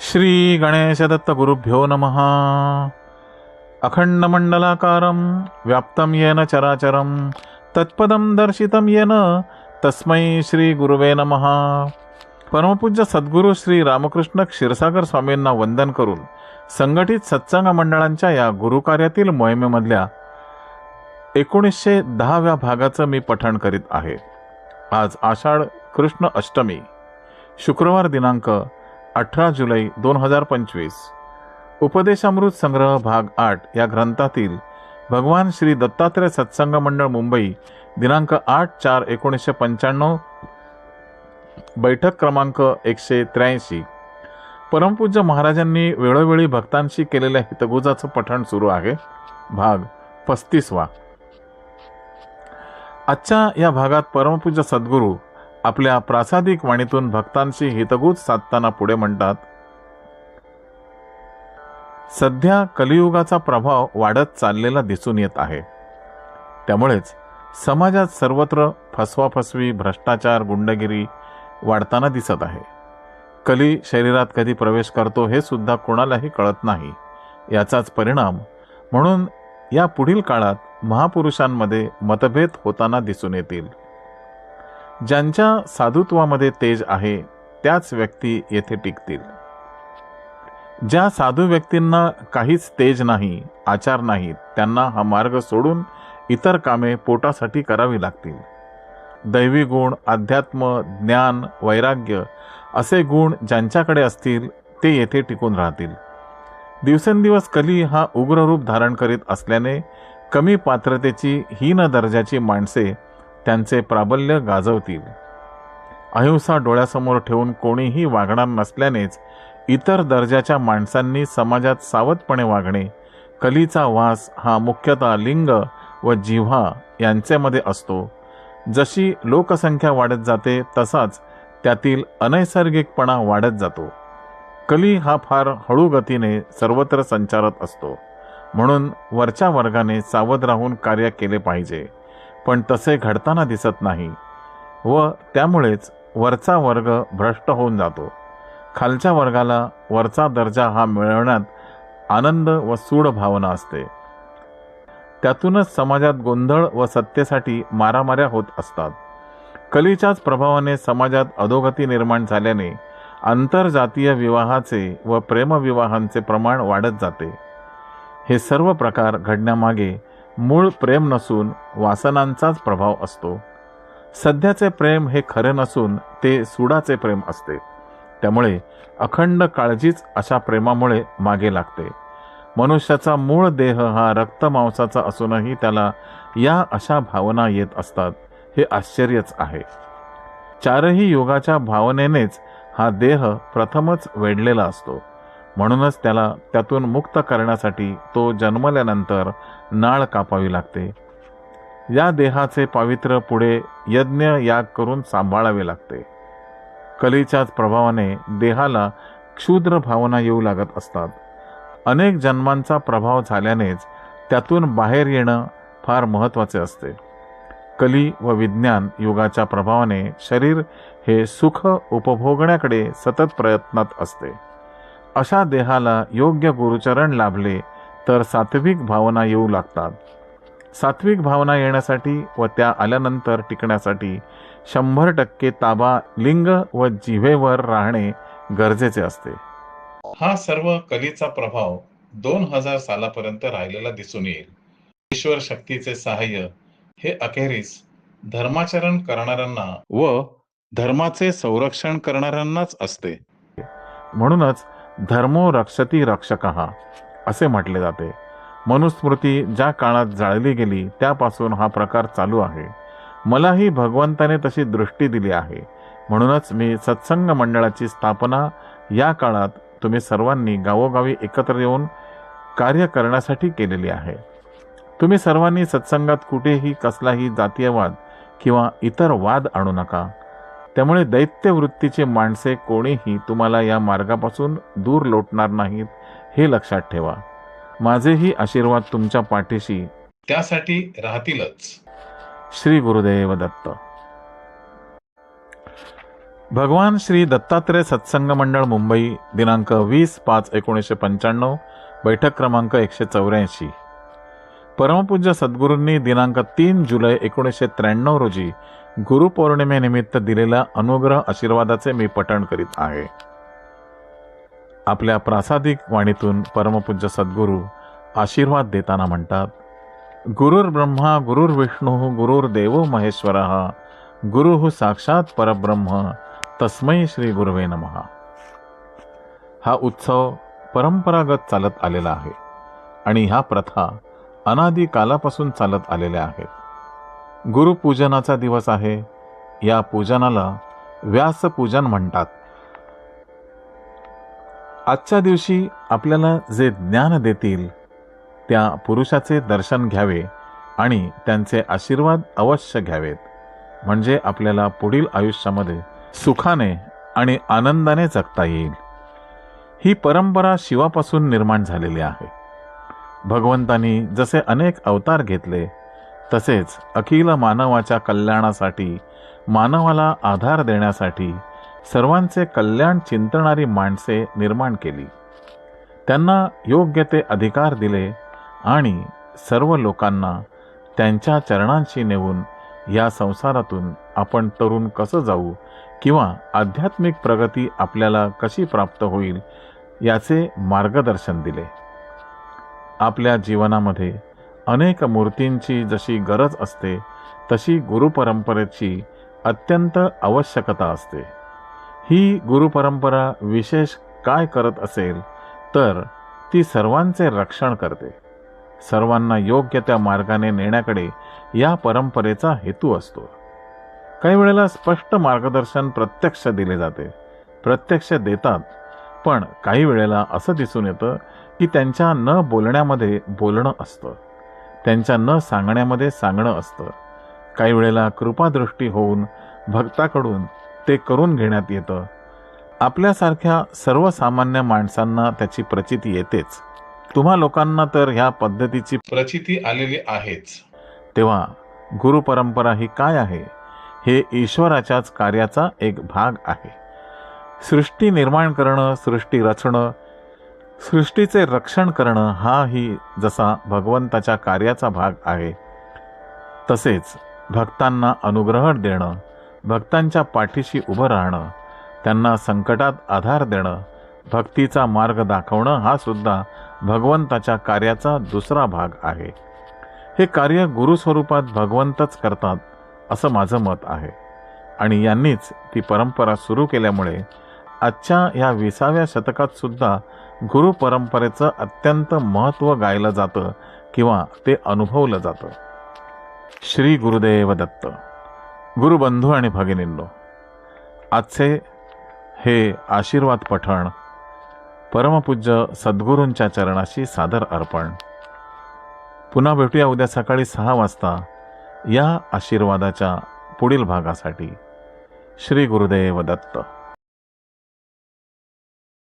श्री गणेशदत्त गुरुभ्यो नमः। अखण्डमण्डलाकारं व्याप्तं येन चराचरं तत्पदं दर्शितं येन तस्मै श्री गुरुवे नमः। परमपूज्य सद्गुरू श्री रामकृष्ण क्षीरसागर स्वामींना वंदन करून संघटित सत्संग मंडळांच्या या गुरुकार्यातील मोहिमेमधल्या एकोणीसशे दहाव्या भागाचं मी पठण करीत आहे. आज आषाढ कृष्ण अष्टमी शुक्रवार दिनांक अठरा जुलै दोन हजार पंचवीस. उपदेशामृत संग्रह भाग आठ या ग्रंथातील भगवान श्री दत्तात्रय सत्संग मंडळ मुंबई दिनांक आठ चार एकोणीसशे पंच्याण्णव बैठक क्रमांक एकशे त्र्याऐंशी. परमपूज्य महाराजांनी वेळोवेळी भक्तांशी केलेल्या हितगुजाचं पठण सुरू आहे. भाग पस्तीसवा. आजच्या या भागात परमपूज्य सद्गुरू आपल्या प्रासादिक वाणीतून भक्तांशी हितगुज साधताना पुढे म्हणतात सध्या कलियुगाचा प्रभाव वाढत चाललेला दिसून येत आहे. त्यामुळेच समाजात सर्वत्र फसवाफसवी भ्रष्टाचार गुंडगिरी वाढताना दिसत आहे. कली शरीरात कधी प्रवेश करतो हे सुद्धा कोणालाही कळत नाही. याचाच परिणाम म्हणून या पुढील काळात महापुरुषांमध्ये मतभेद होताना दिसून येतील. ज्यांच्या साधुत्वामध्ये तेज आहे त्याच व्यक्ती येथे टिकतील. ज्या साधू व्यक्तींना काहीच तेज नाही आचार नाहीत त्यांना हा मार्ग सोडून इतर कामे पोटासाठी करावी लागतील. दैवी गुण अध्यात्म ज्ञान वैराग्य असे गुण ज्यांच्याकडे असतील ते येथे टिकून राहतील. दिवसेंदिवस कली हा उग्र रूप धारण करीत असल्याने कमी पात्रतेची हीन दर्जाची माणसे त्यांचे प्राबल्य गाजवतील. अहिंसा डोळ्यासमोर ठेवून कोणीही वागणार नसल्यानेच इतर दर्जाच्या माणसांनी समाजात सावधपणे वागणे कलीचा वास हा मुख्यतः लिंग व जिव्हा यांच्यामध्ये असतो. जशी लोकसंख्या वाढत जाते तसाच त्यातील अनैसर्गिकपणा वाढत जातो. कली हा फार हळू गतीने सर्वत्र संचारत असतो. म्हणून वरच्या वर्गाने सावध राहून कार्य केले पाहिजे. पण तसे घडताना दिसत नाही व त्यामुळेच वरचा वर्ग भ्रष्ट होऊन जातो. खालच्या वर्गाला वरचा दर्जा हा मिळवण्यात आनंद व सूड भावना असते. त्यातूनच समाजात गोंधळ व सत्तेसाठी मारामाऱ्या होत असतात. कलीच्याच प्रभावाने समाजात अधोगती निर्माण झाल्याने आंतरजातीय विवाहाचे व प्रेमविवाहांचे प्रमाण वाढत जाते. हे सर्व प्रकार घडण्यामागे मूळ प्रेम नसून वासनांचाच प्रभाव असतो. सध्याचे प्रेम हे खरे नसून ते सुडाचे प्रेम असते. त्यामुळे अखंड काळजीच अशा प्रेमामुळे मागे लागते. मनुष्याचा मूळ देह हा रक्तमांसाचा असूनही त्याला या अशा भावना येत असतात हे आश्चर्यच आहे. चारही योगाच्या भावनेनेच हा देह प्रथमच वेढलेला असतो. म्हणूनच त्याला त्यातून मुक्त करण्यासाठी तो जन्मल्यानंतर नाळ कापावी लागते. या देहाचे पावित्र्य पुढे यज्ञ याग करून सांभाळावे लागते. कलीच्याच प्रभावाने देहाला क्षुद्र भावना येऊ लागत असतात. अनेक जन्मांचा प्रभाव झाल्यानेच त्यातून बाहेर येणं फार महत्त्वाचे असते. कली व विज्ञान युगाच्या प्रभावाने शरीर हे सुख उपभोगण्याकडे सतत प्रयत्नात असते. अशा देहाला योग्य गुरुचरण लाभले तर सात्विक भावना येऊ लागतात. सात्विक भावना येण्यासाठी व त्या आल्यानंतर टिकण्यासाठी शंभर टक्के ताबा लिंग व जिव्हेवर राहणे गरजेचे असते. हा सर्व कलीचा प्रभाव दोन हजार सालापर्यंत राहिलेला दिसून येईल. ईश्वर शक्तीचे सहाय्य हे अखेरीस धर्माचरण करणाऱ्यांना व धर्माचे संरक्षण करणाऱ्यांनाच असते. म्हणूनच धर्मो रक्षती रक्षक असे म्हटले जाते. मनुस्मृती ज्या काळात जाळली गेली त्यापासून हा प्रकार चालू आहे. मलाही भगवंताने तशी दृष्टी दिली आहे. म्हणूनच मी सत्संग मंडळाची स्थापना या काळात तुम्ही सर्वांनी गावोगावी एकत्र येऊन कार्य करण्यासाठी केलेली आहे. तुम्ही सर्वांनी सत्संगात कुठेही कसलाही जातीयवाद किंवा इतर वाद आणू नका. त्यामुळे दैत्य वृत्तीचे माणसे कोणीही तुम्हाला या मार्गापासून दूर लोटणार नाहीत हे लक्षात ठेवा. माझेही आशीर्वाद तुमच्या पाठीशी. त्यासाठी राहतीलच. श्री गुरुदेव दत्त. भगवान श्री दत्तात्रय सत्संग मंडळ मुंबई दिनांक वीस पाच एकोणीसशे पंच्याण्णव बैठक क्रमांक एकशे चौऱ्याऐंशी. परमपूज्य सद्गुरूंनी दिनांक तीन जुलै एकोणीसशे त्र्याण्णव रोजी गुरुपौर्णिमेनिमित्त दिलेल्या अनुग्रह आशीर्वादाचे मी पठण करीत आहे. आपल्या प्रासादिक वाणीतून परमपूज्य सद्गुरू आशीर्वाद देताना म्हणतात गुरुर्ब्रह्मा गुरुर्विष्णू गुरुर्देव महेश्वर गुरु साक्षात परब्रह्म तस्मै श्री गुरुवे नमः. हा उत्सव परंपरागत चालत आलेला आहे आणि ह्या प्रथा अनादी कालापासून चालत आलेल्या आहेत. गुरुपूजनाचा दिवस आहे. या पूजनाला व्यासपूजन म्हणतात. आजच्या दिवशी आपल्याला जे ज्ञान देतील त्या पुरुषाचे दर्शन घ्यावे आणि त्यांचे आशीर्वाद अवश्य घ्यावेत. म्हणजे आपल्याला पुढील आयुष्यामध्ये सुखाने आणि आनंदाने जगता येईल. ही परंपरा शिवापासून निर्माण झालेली आहे. भगवंतांनी जसे अनेक अवतार घेतले तसेच अखिल मानवाच्या कल्याणासाठी मानवाला आधार देण्यासाठी सर्वांचे कल्याण चिंतणारी माणसे निर्माण केली. त्यांना योग्य ते अधिकार दिले आणि सर्व लोकांना त्यांच्या चरणांशी नेऊन या संसारातून आपण तरुण कसं जाऊ किंवा आध्यात्मिक प्रगती आपल्याला कशी प्राप्त होईल याचे मार्गदर्शन दिले. आपल्या जीवनामध्ये अनेक मूर्तींची जशी गरज असते तशी गुरुपरंपरेची अत्यंत आवश्यकता असते. ही गुरुपरंपरा विशेष काय करत असेल तर ती सर्वांचे रक्षण करते. सर्वांना योग्य त्या मार्गाने नेण्याकडे या परंपरेचा हेतू असतो. काही वेळेला स्पष्ट मार्गदर्शन प्रत्यक्ष दिले जाते प्रत्यक्ष देतात पण काही वेळेला असं दिसून येतं की त्यांच्या न बोलण्यामध्ये बोलणं असतं. त्यांच्या न सांगण्यामध्ये सांगणं असतं. काही वेळेला कृपादृष्टी होऊन भक्ताकडून ते करून घेण्यात येतं. आपल्यासारख्या सर्वसामान्य माणसांना त्याची प्रचिती येतेच. तुम्हा लोकांना तर ह्या पद्धतीची प्रचिती आलेली आहेच. तेव्हा गुरुपरंपरा ही काय आहे? हे ईश्वराच्याच कार्याचा एक भाग आहे. सृष्टी निर्माण करणं सृष्टी रचणं सृष्टीचे रक्षण करणं हा ही जसा भगवंताच्या कार्याचा भाग आहे तसेच भक्तांना अनुग्रह देणं भक्तांच्या पाठीशी उभं राहणं त्यांना संकटात आधार देणं भक्तीचा मार्ग दाखवणं हा सुद्धा भगवंताच्या कार्याचा दुसरा भाग आहे. हे कार्य गुरुस्वरूपात भगवंतच करतात असं माझं मत आहे. आणि यांनीच ती परंपरा सुरू केल्यामुळे आजच्या या विसाव्या शतकात सुद्धा गुरु परंपरेचं अत्यंत महत्त्व गायलं जातं किंवा ते अनुभवलं जातं. श्री गुरुदेव दत्त. गुरुबंधू आणि भगिनींनो आजचे हे आशीर्वाद पठण परमपूज्य सद्गुरूंच्या चरणाशी सादर अर्पण. पुन्हा भेटूया उद्या सकाळी सहा वाजता या आशीर्वादाच्या पुढील भागासाठी. श्री गुरुदेव दत्त.